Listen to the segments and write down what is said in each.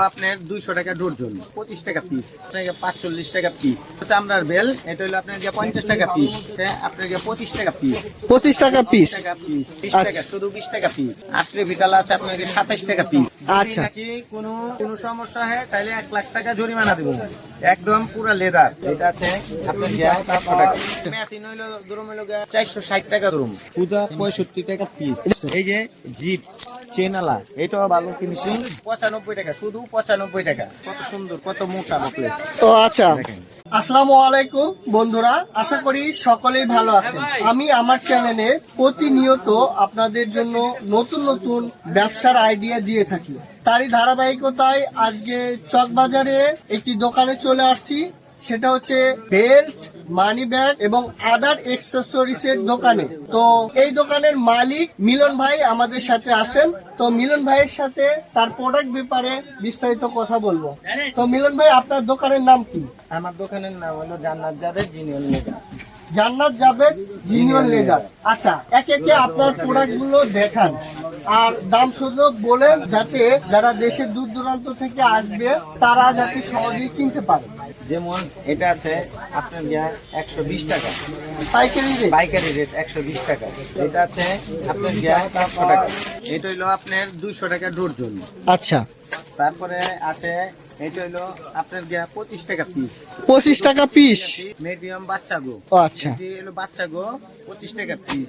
আপনার দুইশো টাকা ডর্জন পঁচিশ টাকা পিস আপনাকে পাঁচচল্লিশ টাকা পিস চামড়ার বেল এটা হলো আপনার গিয়ে পঞ্চাশ টাকা পিস আপনার গিয়ে পঁচিশ টাকা পিস পঁচিশ টাকা পিস টাকা পিস বিশ আচ্ছা। টাকা শুধু বিশ টাকা পিস আটরে ভিটাল আছে আপনাকে সাতাইশ টাকা পিস আচ্ছা। নাকি কোনো কোনো সমস্যা হয় তাহলে এক লাখ টাকা জরিমানা দেবো। একদম পুরো লেদার এটা আছে আপনার গিয়া চারশো টাকা মেশিন হইল ধরুন হইল চারশো ষাট টাকা পূজা পঁয়ষট্টি টাকা পিস এই যে জিপ চেনালা এটাও ভালো ফিনিশিং পঁচানব্বই টাকা শুধু পঁচানব্বই টাকা। কত সুন্দর কত মোটা নেকলেস ও আচ্ছা। আসসালামু আলাইকুম বন্ধুরা আশা করি সকলেই ভালো আছেন। আমি আমার চ্যানেলে প্রতিনিয়ত আপনাদের জন্য নতুন নতুন ব্যবসার আইডিয়া দিয়ে থাকি। তারই ধারাবাহিকতায় আজকে চকবাজারে একটি দোকানে চলে আসছি। সেটা হচ্ছে বেল্ট মানি ব্যাগ এবং আদার এক্সেসরিজ এর দোকানে। তো এই দোকানের মালিক মিলন ভাই আমাদের সাথে আসেন তো মিলন ভাইয়ের সাথে তার প্রোডাক্ট ব্যাপারে বিস্তারিত কথা বলব। তো মিলন ভাই আপনার দোকানের নাম কি? আমার দোকানের নাম হলো জান্নাত জাদের জিনিয়ন লেখা জান্নাত জাভেদ জিনিয়ন লেদার। আচ্ছা একে একে আপনার প্রোডাক্টগুলো দেখান। আর দাম সুযোগ বলেন যাতে যারা দেশের দূর দূরান্ত থেকে আসবে তারা যাতে সহজেই কিনতে পারে। যেমন এটা আছে আপনার একশো বিশ টাকা। পাইকারি রেট পাইকারি রেট একশো বিশ টাকা। এটা আছে আপনার গিয়া টাকা। এটা হইল আপনার দুইশো টাকা ডর্জন আচ্ছা। তারপরে আছে এটা হইল আপনার গিয়া পঁচিশ টাকা পিস পঁচিশ টাকা পিস মিডিয়াম বাচ্চা গো। আচ্ছা। হলো বাচ্চা গো পঁচিশ টাকা পিস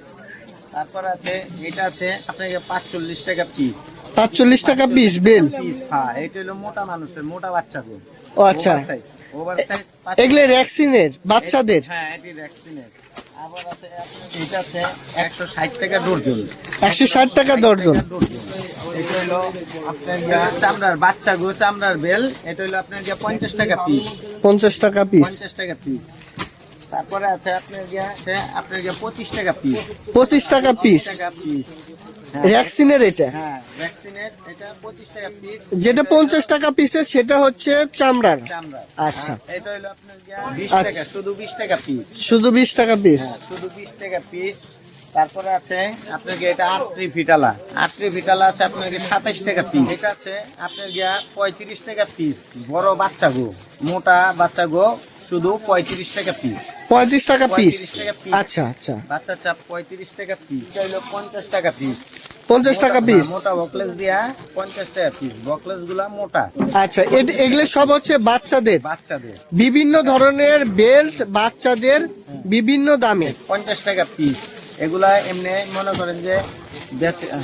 তারপর আছে এটা আছে আপনার গিয়া পাঁচচল্লিশ টাকা পিস পাঁচচল্লিশ টাকা পিস বেল। পিস হ্যাঁ এটা হলো মোটা মানুষের মোটা বাচ্চা গো। ও আচ্ছা। এগুলো ভ্যাকসিনের বাচ্চাদের? হ্যাঁ এটি ভ্যাকসিনের একশো ষাট টাকা ডর্জন একশো ষাট টাকা দর্জন এটা হলো আপনার চামড়ার বাচ্চা গো চামড়ার বেল। এটা হলো আপনার গিয়া পঞ্চাশ টাকা পিস পঞ্চাশ টাকা পিস পঞ্চাশ টাকা পিস তারপরে আছে আপনার গিয়া আপনার গিয়া পঁচিশ টাকা পিস পঁচিশ টাকা পিস টাকা পিস ভ্যাকসিনের এটা? হ্যাঁ ভ্যাকসিনের এটা পঁচিশ টাকা পিস যেটা পঞ্চাশ টাকা পিসের সেটা হচ্ছে চামড়ার। আচ্ছা। এটা হলো আপনার গিয়া বিশ আচ্ছা। টাকা শুধু বিশ টাকা পিস শুধু বিশ টাকা পিস হ্যাঁ, শুধু বিশ টাকা পিস তারপরে আছে আপনাকে এটা আটটি ভিটালা। আটটি ভিটালা আছে আপনাকে সাতাইশ টাকা পিস এটা আছে আপনার গিয়া পঁয়ত্রিশ টাকা পিস বড় বাচ্চা গো মোটা বাচ্চা গো শুধু পঁয়ত্রিশ টাকা পিস পঁয়ত্রিশ টাকা পিস 35 টাকা piece। আচ্ছা আচ্ছা। বাচ্চা চাপ পঁয়ত্রিশ টাকা পিস এটা হলো পঞ্চাশ টাকা পিস পঞ্চাশ টাকা পিস মোটা বকলেস দিয়া পঞ্চাশ টাকা পিস বকলেসগুলা মোটা। আচ্ছা এগুলো সব হচ্ছে বাচ্চাদের? বাচ্চাদের। বিভিন্ন ধরনের বেল্ট বাচ্চাদের বিভিন্ন দামে? পঞ্চাশ টাকা পিস এগুলা এমনি মনে করেন যে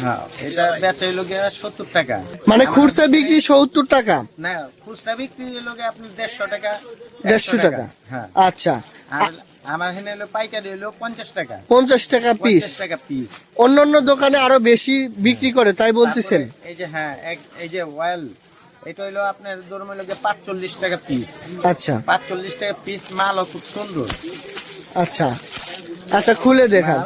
হ্যাঁ এটা বেচে হইল গিয়ে সত্তর টাকা। মানে খুচরা বিক্রি সত্তর টাকা? না খুচরা বিক্রি হলো গিয়ে আপনি দেড়শো টাকা দেড়শো টাকা? হ্যাঁ। আচ্ছা। আর আমার এখানে হলো পাইকারি হলো পঞ্চাশ টাকা। পঞ্চাশ টাকা পিস টাকা পিস অন্য অন্য দোকানে আরও বেশি বিক্রি করে তাই বলতেছেন? এই যে হ্যাঁ এই যে অয়েল এটা হলো আপনার হলো গিয়ে পাঁচচল্লিশ টাকা পিস আচ্ছা। পাঁচচল্লিশ টাকা পিস মালও খুব সুন্দর। আচ্ছা। আচ্ছা খুলে দেখান।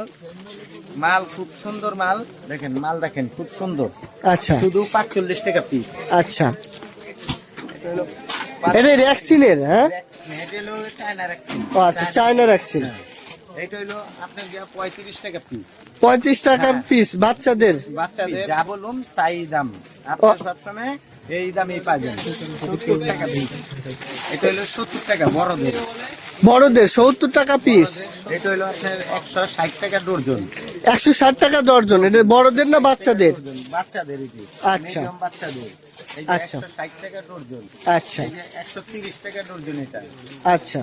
মাল খুব সুন্দর মাল। দেখেন মাল দেখেন খুব সুন্দর। আচ্ছা। শুধু পাঁচচল্লিশ টাকা পিস আচ্ছা। এটা হ্যাঁ? ও আচ্ছা চায়না ভ্যাকসিন এটা হলো আপনার গিয়া পঁয়ত্রিশ টাকা পিস পঁয়ত্রিশ টাকা হ্যাঁ। পিস বাচ্চাদের? বাচ্চাদের যা বলুন তাই দাম। আপনার সবসময় এই দামই সত্তর টাকা পিস এটা হলো সত্তর টাকা বড়দের। বড়দের সত্তর টাকা পিস এটা হলো আপনার একশো ষাট টাকা ডর্জন একশো ষাট টাকা দর্জন এটা বড়দের না বাচ্চাদের? বাচ্চাদের আচ্ছা। বাচ্চাদের। আচ্ছা। একশো ষাট টাকা ডর্জন। আচ্ছা। টাকা ডর্জন এটা। আচ্ছা।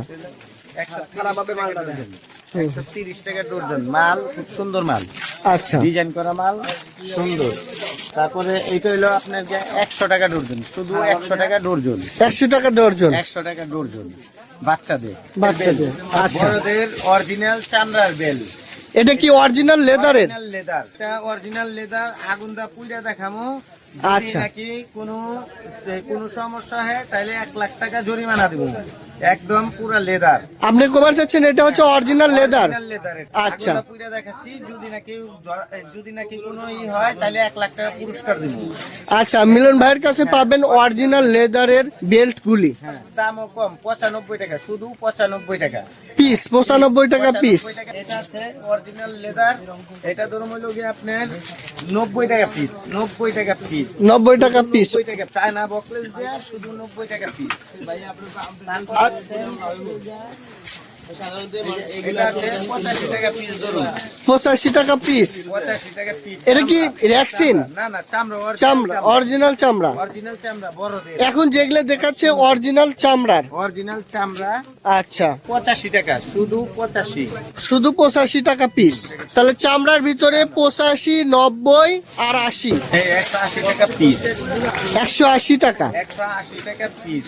একশো একশো তিরিশ টাকা ডর্জন। মাল খুব সুন্দর মাল। আচ্ছা। ডিজাইন করা মাল সুন্দর। তারপরে এইটা হইল আপনার যে একশো টাকা ডর্জন। শুধু একশো টাকা ডর্জন। একশো টাকা দর্জন একশো টাকা ডর্জন। বাচ্চাদের। বাচ্চাদের। আচ্ছা। বড়দের অরিজিনাল চামড়ার বেল। এটা কি অরিজিনাল লেদারের লেদার এটা অরিজিনাল লেদার আগুন দা পুইরা দেখামো। আচ্ছা। নাকি কোনো কোনো সমস্যা হয় তাহলে এক লাখ টাকা জরিমানা দেবো একদম পুরা লেদার। আপনি কবার চাচ্ছেন এটা হচ্ছে অরিজিনাল লেদার লেদার আচ্ছা। পুরা দেখাচ্ছি যদি ধর- যদি নাকি কোনো ই হয় তাহলে এক লাখ টাকা পুরস্কার দিব। আচ্ছা মিলন ভাইয়ের কাছে পাবেন অরিজিনাল লেদারের বেল্ট গুলি হ্যাঁ দামও কম পঁচানব্বই টাকা শুধু পঁচানব্বই টাকা। পিস পঁচানব্বই টাকা পিস 95। এটা আছে অরিজিনাল লেদার এটা ধরুন হলো গিয়ে আপনার নব্বই টাকা পিস নব্বই টাকা পিস নব্বই টাকা পিস নব্বই টাকা চায়না বকলেস দেয়া শুধু নব্বই টাকা পিস এটা আছে 哎，你好。পঁচাশি টাকা পিস এটা কি ভ্যাকসিন চামড়া অরিজিনাল চামড়া। এখন যেগুলো দেখাচ্ছে অরিজিনাল চামড়ার। অরিজিনাল চামড়া আচ্ছা। পঁচাশি টাকা শুধু পঁচাশি শুধু পঁচাশি টাকা পিস তাহলে চামড়ার ভিতরে পঁচাশি নব্বই আর আশি। একশো আশি টাকা। পিস একশো আশি টাকা একশো আশি পিস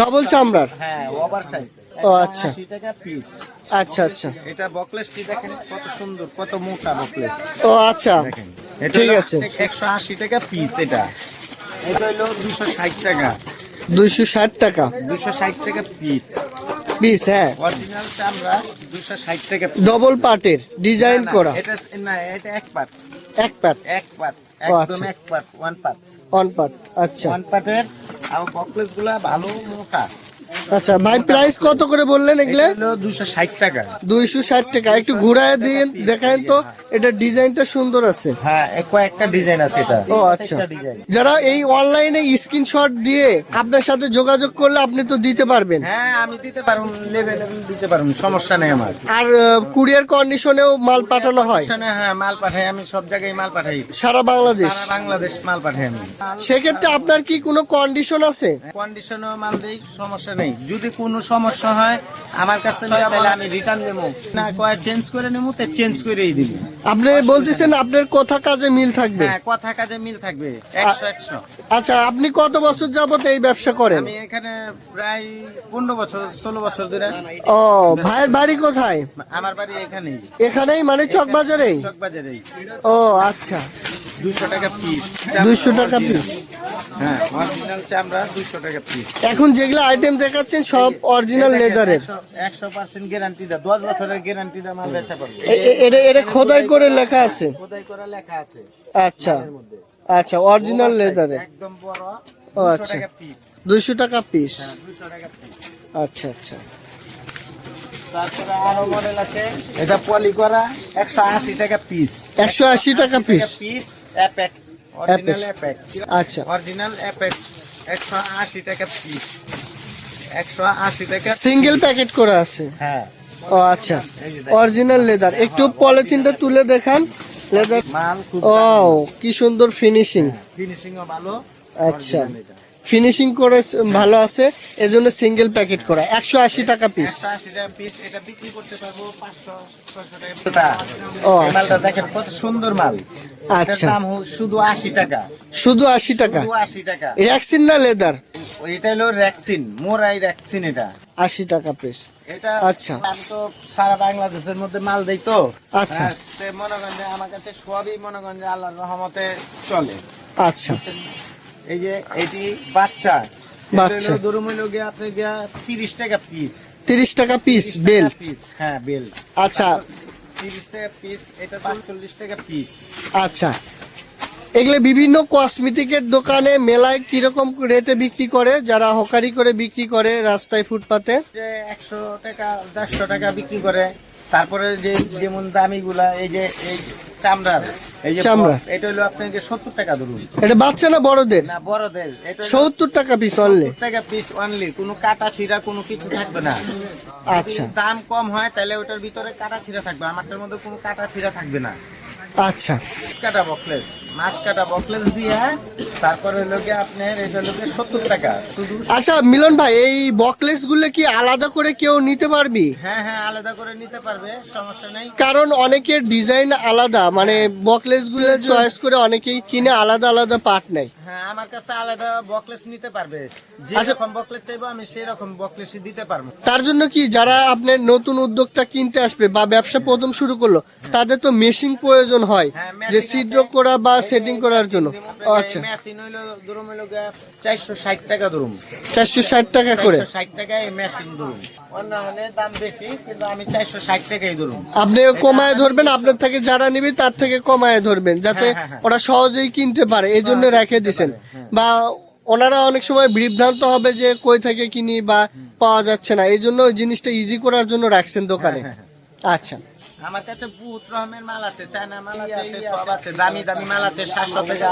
ডবল চামড়ার। হ্যাঁ ওভার সাইজ ও, আচ্ছা। টাকা পিস আচ্ছা আচ্ছা। এটা বকলেসটি দেখেন কত সুন্দর কত মোটা বকলেস ও আচ্ছা। দেখেন ঠিক আছে। একশো আশি টাকা পিস এটা। এটা হলো দুশো ষাট টাকা। দুইশো ষাট টাকা। দুশো ষাট টাকা পিস পিস হ্যাঁ। অরিজিনাল চামড়া দুশো ষাট টাকা piece। ডবল পার্টের ডিজাইন করা। এটা না এটা এক পার্ট এক পার্ট এক পার্ট একদম আচ্ছা। এক part one part on part আচ্ছা। ওয়ান পার্টের আর বকলেসগুলা ভালো মোটা। আচ্ছা ভাই প্রাইস কত করে বললেন এগুলো? ষাট টাকা। দুইশো ষাট টাকা। একটু ঘুরায় দিয়ে দেখান তো। এটা ডিজাইনটা সুন্দর আছে। হ্যাঁ কয়েকটা ডিজাইন আছে এটা। ও আচ্ছা। যারা এই অনলাইনে স্ক্রিনশট দিয়ে আপনার সাথে যোগাযোগ করলে আপনি তো দিতে পারবেন। হ্যাঁ আমি দিতে পারুন লেভেল দিতে পারুন সমস্যা নেই আমার। আর কুরিয়ার কন্ডিশনেও মাল পাঠানো হয়? হ্যাঁ মাল পাঠাই আমি সব জায়গায় মাল পাঠাই। সারা বাংলাদেশ? সারা বাংলাদেশ মাল পাঠাই আমি। সেক্ষেত্রে আপনার কি কোনো কন্ডিশন আছে? কন্ডিশনও মাল দেই সমস্যা নেই। যদি কোনো সমস্যা হয় আমার কাছে তাহলে আমি রিটার্ন দেবো না কয় চেঞ্জ করে নেব তো চেঞ্জ করেই দিব। আপনি বলতেছেন আপনার কথা কাজে মিল থাকবে। হ্যাঁ কথা কাজে মিল থাকবে। একশো একশো। আচ্ছা আপনি কত বছর যাবত এই ব্যবসা করেন? আমি এখানে প্রায় পনেরো বছর ষোলো বছর ধরে। ও ভাইয়ের বাড়ি কোথায়? আমার বাড়ি এখানেই। এখানেই মানে চকবাজারেই চকবাজারেই ও আচ্ছা। দুশো টাকা পিস 200 টাকা piece। হ্যাঁ অরিজিনাল চামড়া দুশো টাকা পিস এখন যেগুলো আইটেম দেখাচ্ছেন সব অরিজিনাল লেদারের একশো পার্সেন্ট গ্যারান্টি দা দশ বছরের গ্যারান্টি দা মাল বেচা পারবে এটা এটা খোদাই করে লেখা আছে। খোদাই করা লেখা আছে। আচ্ছা আচ্ছা অরিজিনাল লেদারের একদম বড় ও, আচ্ছা। টাকা পিস দুইশো টাকা পিস হ্যাঁ টাকা পিস আচ্ছা আচ্ছা। তারপরে আরও মডেল আছে এটা পলি করা একশো আশি টাকা পিস একশো আশি টাকা piece piece Apex original Apex আচ্ছা। অরিজিনাল অ্যাপেক্স একশো আশি টাকা পিস একশো আশি টাকা সিঙ্গেল প্যাকেট করে আছে? হ্যাঁ। ও আচ্ছা। অরিজিনাল লেদার একটু পলিথিনটা তুলে দেখান। লেদার ও কি সুন্দর ফিনিশিং ফিনিশিংও ভালো। আচ্ছা। ফিনিশিং করে ভালো আছে এজন্য সিঙ্গেল প্যাকেট করা। একশো আশি টাকা পিস ও, আচ্ছা। দেখেন কত সুন্দর মাল। আচ্ছা। শুধু আশি টাকা। শুধু আশি টাকা? আশি টাকা। না লেদার এটা হলো র্যাক্সিন মোরাই র্যাক্সিন এটা। আশি টাকা পিস এটা আচ্ছা। আমি তো সারা বাংলাদেশের মধ্যে মাল দেই তো। আচ্ছা। মনে করেন আমার কাছে সবই মনে করেন আল্লাহর রহমতে চলে। আচ্ছা। এই যে এটি বাচ্চা। বাচ্চা। ধরুন হইল গিয়া আপনি গিয়া তিরিশ টাকা পিস তিরিশ টাকা পিস বেল। হ্যাঁ বেল। আচ্ছা। তিরিশ টাকা পিস এটা পাঁচচল্লিশ টাকা পিস আচ্ছা। এগুলো বিভিন্ন কসমেটিকের দোকানে মেলায় কীরকম রেটে বিক্রি করে? যারা হকারি করে বিক্রি করে রাস্তায় ফুটপাতে? একশো টাকা দেড়শো টাকা বিক্রি করে। তারপরে যে যেমন দামি গুলা এই যে এই চামড়ার এই যে চামড়া। এটা হলো আপনাকে সত্তর টাকা ধরুন। এটা বাচ্চা না বড়দের? না বড়দের। এটা সত্তর টাকা পিস অনলি টাকা পিস অনলি কোনো কাটা ছিঁড়া কোনো কিছু থাকবে না। আচ্ছা। দাম কম হয় তাহলে ওটার ভিতরে কাটা ছিঁড়া থাকবে। আমারটার মধ্যে কোনো কাটা ছিঁড়া থাকবে না। আচ্ছা। কাটা বকলেস। মাছ কাটা বকলেস দিয়ে তারপরে লোকে আপনার এটা লোকে সত্তর টাকা। শুধু আচ্ছা মিলন ভাই এই বকলেসগুলো কি আলাদা করে কেউ নিতে পারবি? হ্যাঁ হ্যাঁ আলাদা করে নিতে পারবে সমস্যা নেই। কারণ অনেকের ডিজাইন আলাদা মানে বকলেসগুলো চয়েস করে অনেকেই কিনে আলাদা আলাদা পার্ট নেয়। হ্যাঁ আমার কাছে আলাদা বকলেস নিতে পারবে। যে আচ্ছা। বকলেস চাইব আমি সেই রকম বকলেসই দিতে পারব। তার জন্য কি যারা আপনার নতুন উদ্যোক্তা কিনতে আসবে বা ব্যবসা প্রথম শুরু করল তাদের তো মেশিন প্রয়োজন প্রয়োজন হয় হ্যাঁ, যে ছিদ্র করা বা সেটিং করার জন্য। আচ্ছা মেশিন হইল ধরুন হইল চারশো ষাট টাকা ধরুন চারশো ষাট টাকা করে? চারশো ষাট টাকা এই মেশিন ধরুন অন্য দাম বেশি কিন্তু আমি চারশো ষাট টাকাই ধরুন আপনি কমায় ধরবেন আপনার থেকে যারা নিবে তার থেকে কমায় ধরবেন যাতে হ্যাঁ, হ্যাঁ, হ্যাঁ। ওরা সহজেই কিনতে পারে এই জন্য রেখে দিছেন। বা ওনারা অনেক সময় বিভ্রান্ত হবে যে কই থেকে কিনি বা পাওয়া যাচ্ছে না এই জন্য ওই জিনিসটা ইজি করার জন্য রাখছেন দোকানে। আচ্ছা। আমার কাছে বহুত রকমের মাল আছে চায়না মাল আছে সব আছে। দামি দামি মাল আছে সাতশো টাকা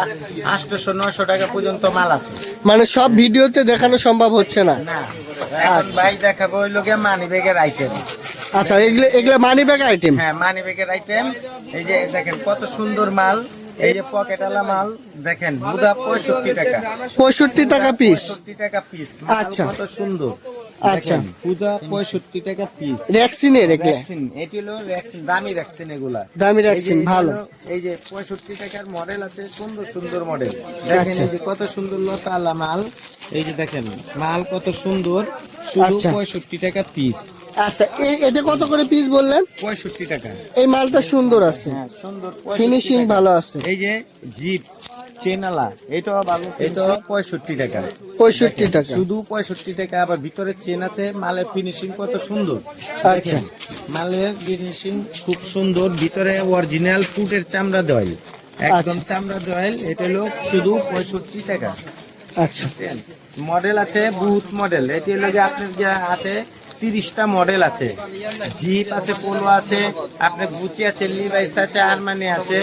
আটশোশো নশো টাকা পর্যন্ত মাল আছে। মানে সব ভিডিওতে দেখানো সম্ভব হচ্ছে না? এখন ভাই দেখাবো ওই লোকে মানি ব্যাগের আইটেম আচ্ছা এগুলো এগুলো মানি ব্যাগ আইটেম হ্যাঁ মানি ব্যাগের আইটেম এই যে দেখেন কত সুন্দর মাল এই যে পকেটওয়ালা মাল দেখেন বুধা পঁয়ষট্টি টাকা। পঁয়ষট্টি টাকা পিস পঁয়ষট্টি টাকা পিস আচ্ছা। কত সুন্দর। আচ্ছা। বুধা পঁয়ষট্টি টাকা পিস র্যাক্সিনের এগুলো? ভ্যাকসিন এটি হলো দামি ভ্যাকসিন এগুলা। দামি ভালো। এই যে পঁয়ষট্টি টাকার মডেল আছে সুন্দর সুন্দর মডেল দেখেন আচ্ছা। এই যে কত সুন্দর লতালা মাল। এই যে দেখেন মাল কত সুন্দর। শুধু আচ্ছা। পঁয়ষট্টি টাকা পিস আচ্ছা এই- এটা কত করে পিস বললেন? পঁয়ষট্টি টাকা। এই মালটা সুন্দর আছে। হ্যাঁ সুন্দর ফিনিশিং ভালো আছে। এই যে জিপ চেনালা এটাও ভালো এটাও পঁয়ষট্টি টাকা। পঁয়ষট্টি টাকা। শুধু পঁয়ষট্টি টাকা আবার ভিতরে চেন আছে মালের ফিনিশিং কত সুন্দর। আচ্ছা। মালের ফিনিশিং খুব সুন্দর ভিতরে অরিজিনাল ফুটের চামড়া দয়েল। একদম আচ্ছা। চামড়া দয়েল এটা হলো শুধু পঁয়ষট্টি টাকা। আচ্ছা। মডেল আছে বহুত মডেল এটি হলো যে আপনার যে আছে তিরিশটা মডেল আছে। জিপ আছে পোলো আছে আপনার গুচি আছে লিভাইস আছে আরমানি আছে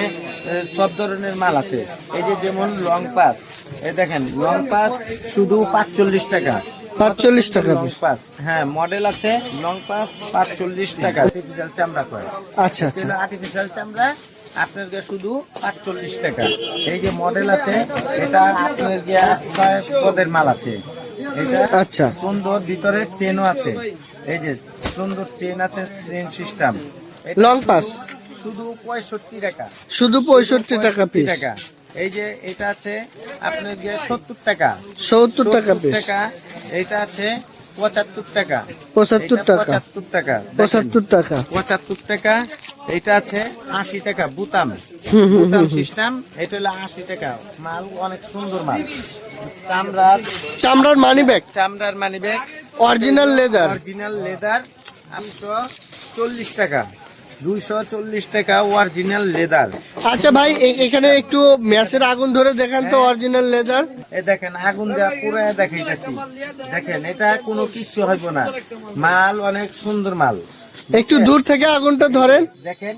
সব ধরনের মাল আছে। এই যে যেমন লং পাস এই দেখেন লং পাস শুধু পাঁচচল্লিশ টাকা। 45 টাকা পাস হ্যাঁ মডেল আছে লং পাস পাঁচচল্লিশ টাকা। আর্টিফিশিয়াল চামড়া করে আচ্ছা আচ্ছা। আর্টিফিশিয়াল চামড়া আপনার গিয়ে শুধু পাঁচচল্লিশ টাকা। এই যে মডেল আছে এটা আপনার গিয়া ছয় পদের মাল আছে। এটা আচ্ছা। সুন্দর ভিতরে চেনও আছে। এই যে সুন্দর চেন আছে চেন সিস্টেম লং পাস শুধু পঁয়ষট্টি টাকা। শুধু পঁয়ষট্টি টাকা পিস টাকা। এই যে এটা আছে আপনার গিয়ে সত্তর টাকা। সত্তর টাকা পিস টাকা এটা আছে পঁচাত্তর টাকা। পঁচাত্তর টাকা। পঁচাত্তর টাকা। পঁচাত্তর টাকা। পঁচাত্তর টাকা। এটা আছে আশি টাকা বুতাম। বুতাম সিস্টেম এটা হলো আশি টাকা। মাল অনেক সুন্দর মাল। চামড়ার চামড়ার মানি ব্যাগ চামড়ার money bag original leather original leather দুশো চল্লিশ টাকা। দুইশো চল্লিশ টাকা অরিজিনাল লেদার আচ্ছা ভাই এখানে একটু ম্যাচের আগুন ধরে দেখান তো অরিজিনাল লেদার এ দেখেন আগুন দেওয়া পুরো দেখাইতেছি। দেখেন এটা কোনো কিচ্ছু হইব না। মাল অনেক সুন্দর মাল। একটু দূর থেকে আগুনটা ধরেন। দেখেন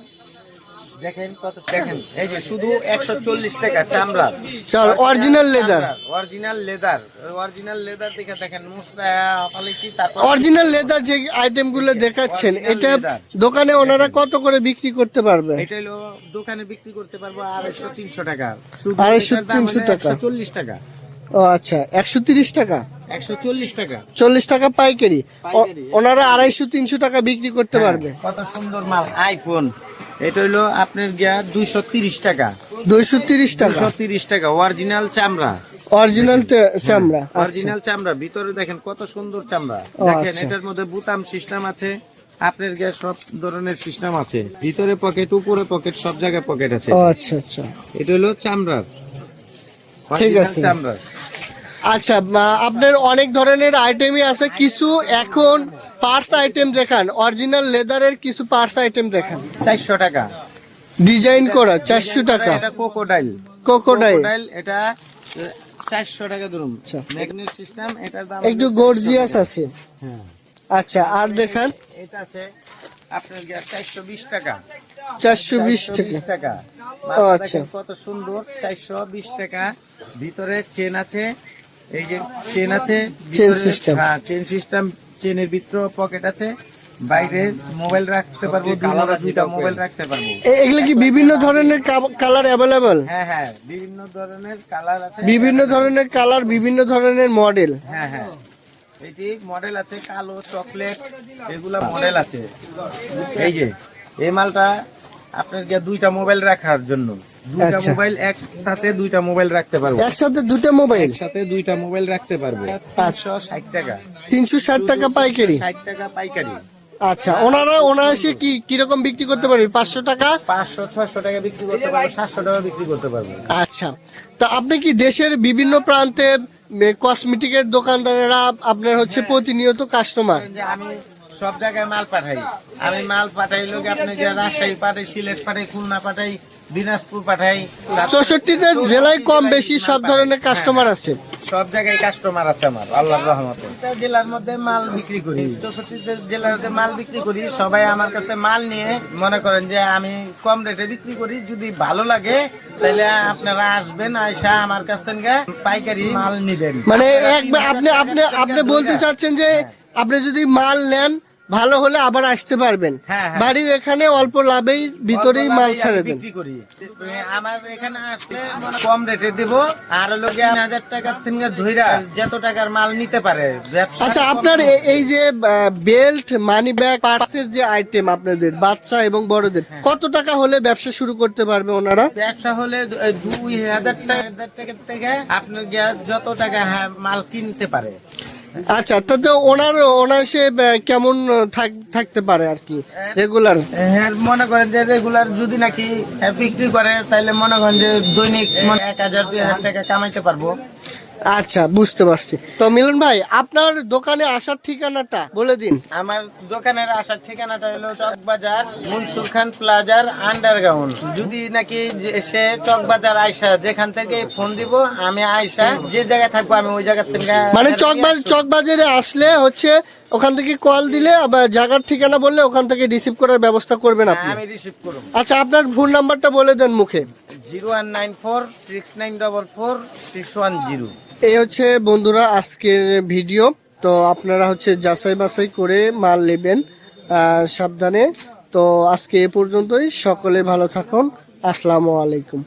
দেখেন কত দেখেন এই যে শুধু একশো চল্লিশ টাকা চামড়া। চল original leather original leather original leather দেখে দেখেন মুসরা তারপর অরিজিনাল লেদার যে আইটেমগুলো দেখাচ্ছেন এটা দোকানে ওনারা কত করে বিক্রি করতে পারবে? এটা হলো দোকানে বিক্রি করতে পারব আড়াইশো তিনশো টাকা। শুধু আড়াইশো, এটার দাম তিনশো হলো টাকা। 140 টাকা। ও আচ্ছা একশো তিরিশ টাকা? একশো চল্লিশ টাকা। চল্লিশ টাকা পাইকারি। ওনারা আড়াইশো তিনশো টাকা বিক্রি করতে হ্যাঁ, পারবে। কত সুন্দর মাল। আইফোন এটা হলো আপনার গিয়া দুইশো তিরিশ টাকা। দুইশো তিরিশ টাকা? দুশো তিরিশ টাকা অরিজিনাল চামড়া। অরিজিনাল চামড়া আচ্ছা। অরিজিনাল চামড়া ভিতরে দেখেন কত সুন্দর চামড়া। দেখেন আচ্ছা। এটার মধ্যে বুতাম সিস্টেম আছে আপনার গ্যাস সব ধরনের সিস্টেম আছে। ভিতরে পকেট উপরে পকেট সব জায়গায় পকেট আছে। আচ্ছা আচ্ছা। এটা হলো চামড়ার। ঠিক আছে। আচ্ছা আপনার অনেক ধরনের আইটেমই আছে। কিছু এখন পার্টস আইটেম দেখান। অরিজিনাল লেদারের কিছু পার্টস আইটেম দেখান। চারশো টাকা। ডিজাইন করা চারশো টাকা। এটা কোকোডাইল কোকোডাইল এটা চারশো টাকা ধরুন। আচ্ছা। ম্যাগনেট সিস্টেম এটার দাম একটু গর্জিয়াস আছে। হ্যাঁ। আচ্ছা আর দেখান। এটা আছে আপনার চারশো বিশ টাকা। চারশো বিশ টাকা। 420 টাকা আচ্ছা। কত সুন্দর চারশো বিশ টাকা। ভিতরে চেন আছে এই যে চেন আছে চেন system। হ্যাঁ চেন সিস্টেম চেনের ভিতরে পকেট আছে। বাইরে মোবাইল রাখতে পারব দুইটা মোবাইল রাখতে পারব। এগুলো কি বিভিন্ন ধরনের কালার অ্যাভেলেবল হ্যাঁ হ্যাঁ বিভিন্ন ধরনের কালার আছে। বিভিন্ন ধরনের কালার বিভিন্ন ধরনের মডেল হ্যাঁ হ্যাঁ। এটি মডেল আছে কালো চকলেট এগুলা মডেল আছে। এই যে এই মালটা আপনার গিয়ে দুইটা মোবাইল রাখার জন্য। দুইটা আচ্ছা। মোবাইল একসাথে দুইটা মোবাইল রাখতে পারব। একসাথে দুটো মোবাইল? একসাথে দুইটা মোবাইল রাখতে পারব। পাঁচশো ষাট টাকা। তিনশো ষাট টাকা পাইকারি? ষাট টাকা পাইকারি। আচ্ছা ওনারা ওনারা কি কীরকম বিক্রি করতে পারবে? পাঁচশো টাকা? পাঁচশো ছয়শো টাকা বিক্রি করতে পারব সাতশো টাকা বিক্রি করতে পারব। আচ্ছা তা আপনি কি দেশের বিভিন্ন প্রান্তে কসমেটিকের দোকানদারেরা আপনার হচ্ছে প্রতিনিয়ত কাস্টমার আমি সব জায়গায় মাল পাঠাই। আমি মাল পাঠাই লোক আপনি যে রাজশাহী পাঠাই সিলেট পাঠাই খুলনা পাঠাই দিনাজপুর পাঠাই চৌষট্টিতে জেলায় কম বেশি সব ধরনের কাস্টমার আছে। সব জায়গায় কাস্টমার আছে আমার আল্লাহর রহমতে। জেলার মধ্যে মাল বিক্রি করি। চৌষট্টিতে জেলার যে মাল বিক্রি করি সবাই আমার কাছে মাল নিয়ে মনে করেন যে আমি কম রেটে বিক্রি করি যদি ভালো লাগে তাহলে আপনারা আসবেন আয়সা আমার কাছ থেকে পাইকারি মাল নিবেন। মানে আপনি আপনি আপনি বলতে চাচ্ছেন যে আপনি যদি মাল নেন ভালো হলে আবার আসতে পারবেন। হ্যাঁ, হ্যাঁ। বাড়ির এখানে অল্প লাভেই ভিতরেই মাল ছেড়ে দেন। আমার এখানে আসলে কম রেটে দিব। আর লোকে হাজার টাকার থেকে ধইরা যত টাকার মাল নিতে পারে আচ্ছা আপনার এই যে বেল্ট মানি ব্যাগ পার্সের যে আইটেম আপনাদের বাচ্চা এবং বড়দের হ্যাঁ। কত টাকা হলে ব্যবসা শুরু করতে পারবে ওনারা? ব্যবসা হলে দুই হাজার টাকা থেকে আপনার যত টাকা মাল কিনতে পারে। আচ্ছা তো তো ওনার ওনার সে কেমন থাক- থাকতে পারে আর কি? রেগুলার হ্যাঁ মনে করেন যে রেগুলার যদি নাকি বিক্রি করে তাহলে মনে করেন যে দৈনিক, মনে এক হাজার, দুই হাজার টাকা কামাইতে পারব। আচ্ছা বুঝতে পারছি। তো মিলন ভাই আপনার দোকানে আসার ঠিকানাটা বলে দিন। আমার দোকানের আসার ঠিকানাটা হলো চকবাজার মনসুর খান প্লাজার আন্ডারগ্রাউন্ড। যদি নাকি সে চকবাজার আয়সা যেখান থেকে ফোন দিব আমি আয়সা যে জায়গায় থাকব আমি ওই জায়গা থেকে মানে চকবাজার চকবাজারে আসলে হচ্ছে ওখান থেকে কল দিলে আবার জায়গার ঠিকানা বললে ওখান থেকে রিসিভ করার ব্যবস্থা করবেন আপনি। হ্যাঁ, আমি রিসিভ করব। আচ্ছা আপনার ফোন নাম্বারটা বলে দেন মুখে। Zero one nine four six nine double four six one zero. এই হচ্ছে বন্ধুরা আজকের ভিডিও। তো আপনারা হচ্ছে যাচাই বাছাই করে মাল নেবেন সাবধানে। তো আজকে এ পর্যন্তই। সকলে ভালো থাকুন। আসসালামু আলাইকুম।